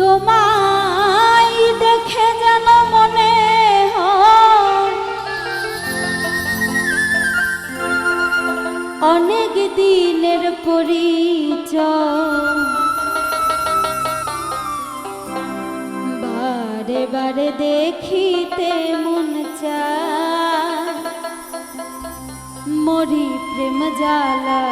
তোমায় দেখে যেন মনে অনেক দিনের পরিচয়। বারে বারে দেখিতে মন চায়। মরি প্রেম জ্বালা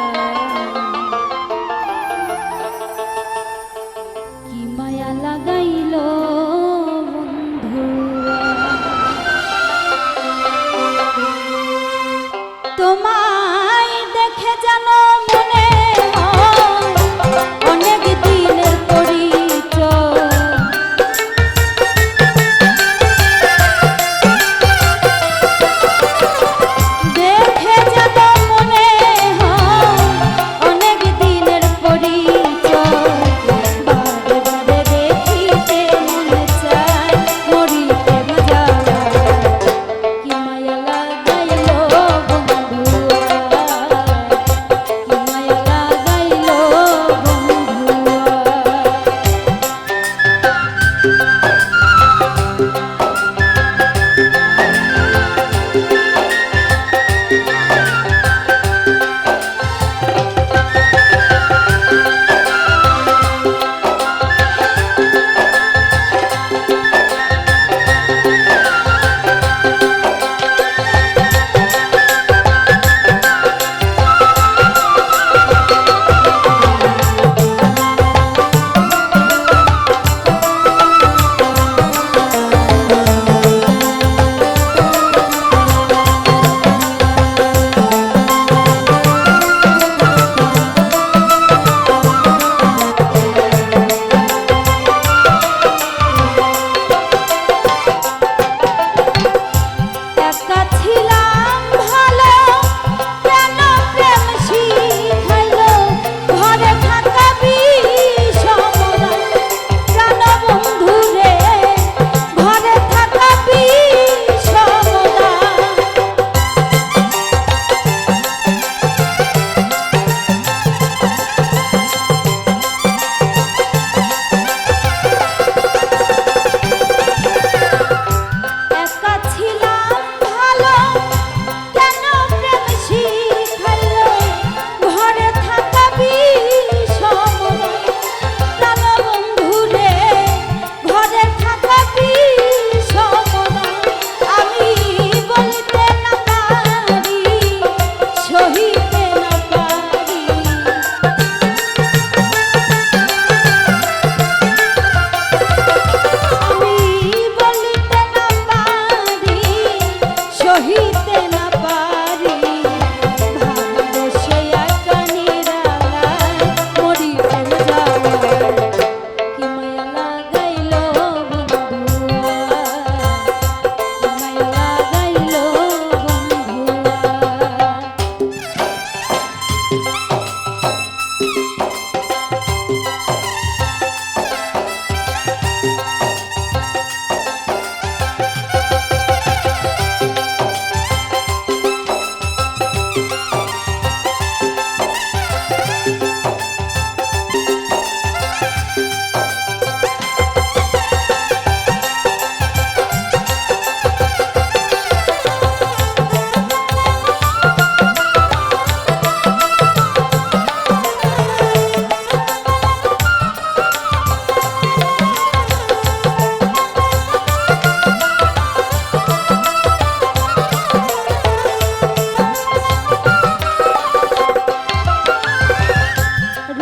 ছিলাম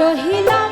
রহিলা